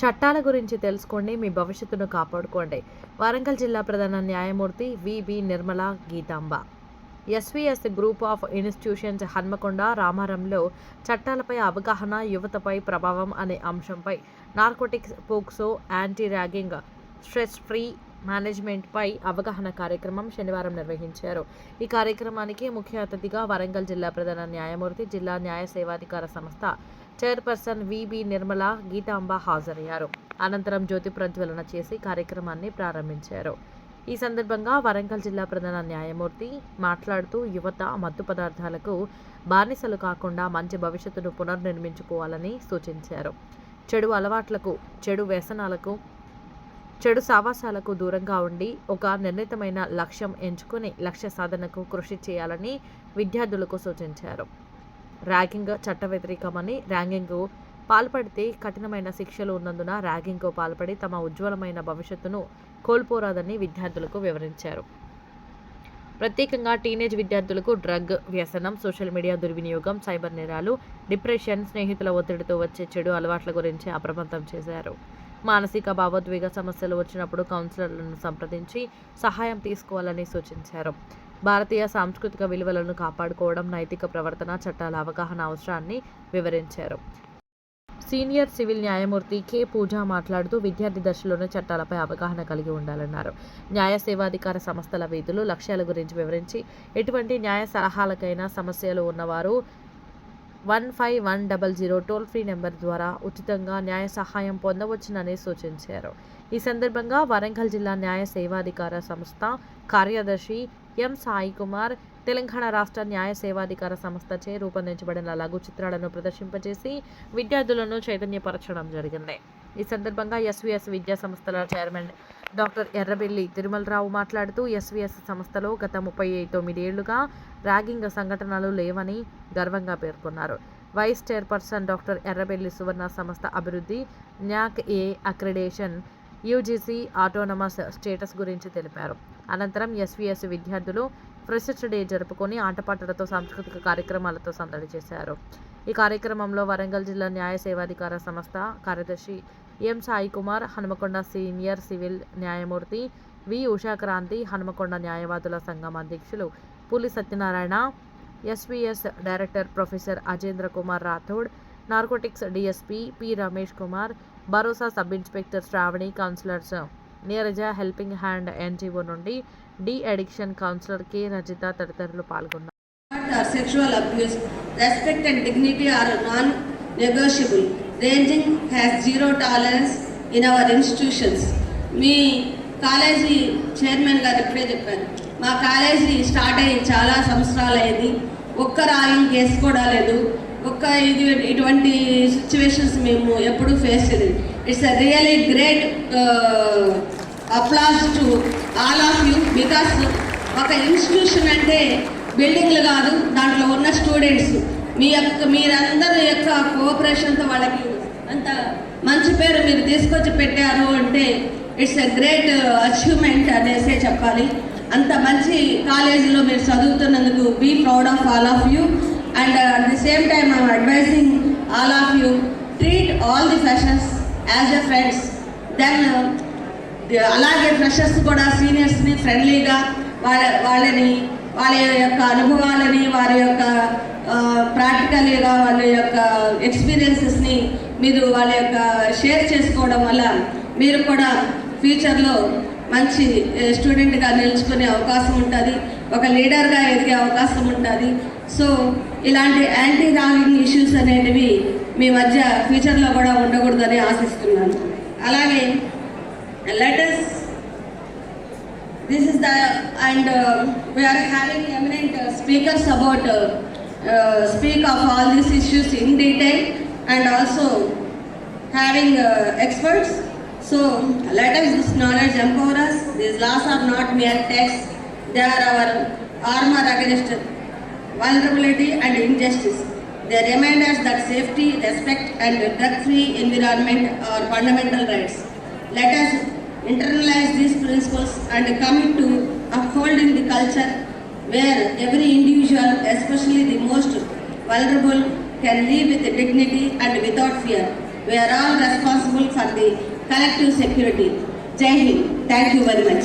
చట్టాల గురించి తెలుసుకోండి మీ భవిష్యత్తును కాపాడుకోండి. వరంగల్ జిల్లా ప్రధాన న్యాయమూర్తి VB Nirmala Geethamba. SVS group of institutions Hanamkonda రామారంలో చట్టాలపై అవగాహన యువతపై ప్రభావం అనే అంశంపై narcotics POCSO anti ragging stress free మేనేజ్మెంట్పై అవగాహన కార్యక్రమం శనివారం నిర్వహించారు. ఈ కార్యక్రమానికి ముఖ్య అతిథిగా వరంగల్ జిల్లా ప్రధాన న్యాయమూర్తి జిల్లా న్యాయ సేవాధికార సంస్థ చైర్పర్సన్ విబి నిర్మల గీతాంబ హాజరయ్యారు. అనంతరం జ్యోతి ప్రజ్వలన చేసి కార్యక్రమాన్ని ప్రారంభించారు. ఈ సందర్భంగా వరంగల్ జిల్లా ప్రధాన న్యాయమూర్తి మాట్లాడుతూ యువత మత్తు పదార్థాలకు బానిసలు కాకుండా మంచి భవిష్యత్తును పునర్నిర్మించుకోవాలని సూచించారు. చెడు అలవాట్లకు చెడు వ్యసనాలకు చెడు సావాసాలకు దూరంగా ఉండి ఒక నిర్ణీతమైన లక్ష్యం ఎంచుకుని లక్ష్య సాధనకు కృషి చేయాలని విద్యార్థులకు సూచించారు. ర్యాగింగ్ చట్ట వ్యతిరేకమని ర్యాగింగ్ పాల్పడితే కఠినమైన శిక్షలు ఉన్నందున ర్యాగింగ్కు పాల్పడి తమ ఉజ్వలమైన భవిష్యత్తును కోల్పోరాదని విద్యార్థులకు వివరించారు. ప్రత్యేకంగా టీనేజ్ విద్యార్థులకు డ్రగ్ వ్యసనం సోషల్ మీడియా దుర్వినియోగం సైబర్ నేరాలు డిప్రెషన్ స్నేహితుల ఒత్తిడితో వచ్చే చెడు అలవాట్ల గురించి అప్రమత్తం చేశారు. మానసిక భావోద్వేగ సమస్యలు వచ్చినప్పుడు కౌన్సిలర్లను సంప్రదించి సహాయం తీసుకోవాలని సూచించారు. భారతీయ సాంస్కృతిక విలువలను కాపాడుకోవడం నైతిక ప్రవర్తన చట్టాల అవగాహన అవసరాన్ని వివరించారు. సీనియర్ సివిల్ న్యాయమూర్తి కె. పూజా మాట్లాడుతూ విద్యార్థి దశలోనే చట్టాలపై అవగాహన కలిగి ఉండాలన్నారు. న్యాయ సేవాధికార సంస్థల విధులు లక్ష్యాల గురించి వివరించి ఎటువంటి న్యాయ సలహాలకైనా సమస్యలు ఉన్నవారు one five one double zero toll free number ద్వారా ఉచితంగా న్యాయ సహాయం పొందవచ్చునని సూచించారు. ఈ సందర్భంగా వరంగల్ జిల్లా న్యాయ సేవాధికార సంస్థ కార్యదర్శి ఎం సాయి కుమార్ తెలంగాణ రాష్ట్ర న్యాయ సేవాధికార సంస్థచే రూపొందించబడిన లఘు చిత్రాలను ప్రదర్శింపజేసి విద్యార్థులను చైతన్యపరచడం జరిగింది. ఈ సందర్భంగా ఎస్వీఎస్ విద్యా సంస్థల చైర్మన్ డాక్టర్ ఎర్రబెల్లి తిరుమలరావు మాట్లాడుతూ ఎస్వీఎస్ సంస్థలో గత ముప్పై తొమ్మిది ఏళ్ళుగా ర్యాగింగ్ సంఘటనలు లేవని గర్వంగా పేర్కొన్నారు. Vice chairperson doctor Errabelli Suvarna సంస్థ అభివృద్ధి NAAC A accreditation UGC autonomous status గురించి తెలిపారు. అనంతరం ఎస్వీఎస్ విద్యార్థులు ఫ్రెషర్స్ డే జరుపుకొని ఆటపాటలతో సాంస్కృతిక కార్యక్రమాలతో సందడి చేశారు. ఈ కార్యక్రమంలో వరంగల్ జిల్లా న్యాయ సేవాధికార సంస్థ కార్యదర్శి M Sai Kumar Hanumakonda senior civil న్యాయమూర్తి వి ఉషాక్రాంతి హనుమకొండ న్యాయవాదుల సంఘం అధ్యక్షులు Puli Satyanarayana SVS director professor Ajendra Kumar Rathod narcotics DSP P Ramesh Kumar Bharosa sub inspector Sravani counsellors Neeraja helping hand NGO నుండి de addiction counsellor K Rajitha తదితరులు పాల్గొన్నారు or sexual abuse, respect and dignity are non-negotiable. Ranging has zero tolerance in our institutions. మీ college chairman గారు ఇప్పుడే చెప్పారు మా college start అయ్యి చాలా సంవత్సరాలు అయింది ఒక్క రాయం కేసు కూడా లేదు ఒక్క ఇది ఇటువంటి సిచ్యువేషన్స్ మేము ఎప్పుడూ ఫేస్ చేయలేదు. It's a really great applause to all of you because ఒక ఇన్స్టిట్యూషన్ అంటే బిల్డింగ్లు కాదు దాంట్లో ఉన్న స్టూడెంట్స్ మీ యొక్క మీరందరి యొక్క కోఆపరేషన్తో వాళ్ళకి అంత మంచి పేరు మీరు తీసుకొచ్చి పెట్టారు అంటే ఇట్స్ ఎ గ్రేట్ అచీవ్మెంట్ అనేసే చెప్పాలి. అంత మంచి కాలేజీలో మీరు చదువుతున్నందుకు be proud of all of you and at the same time I'm advising all of you treat all the freshers as a friends then అలాగే ఫ్రెషర్స్ కూడా సీనియర్స్ని ఫ్రెండ్లీగా వాళ్ళ వాళ్ళని వాళ్ళ యొక్క అనుభవాలని వారి యొక్క ప్రాక్టికల్గా వాళ్ళ యొక్క ఎక్స్పీరియన్సెస్ని మీరు వాళ్ళ యొక్క షేర్ చేసుకోవడం వల్ల మీరు కూడా ఫ్యూచర్లో మంచి స్టూడెంట్గా నిలుచుకునే అవకాశం ఉంటుంది. ఒక లీడర్గా ఎదిగే అవకాశం ఉంటుంది. సో ఇలాంటి యాంటీ రాలింగ్ ఇష్యూస్ అనేటివి మీ మధ్య ఫ్యూచర్లో కూడా ఉండకూడదని ఆశిస్తున్నాను. అలాగే letters this is the and we are having eminent speakers about speak of all these issues in detail and also having experts so letters this knowledge empower us this laws are not mere texts they are our armour against vulnerability and injustice. They remind us that safety, respect and drug-free environment are fundamental rights. Let us internalize these principles and commit to upholding the culture where every individual, especially the most vulnerable, can live with dignity and without fear. We are all responsible for the collective security. Jai Hind. Thank you very much.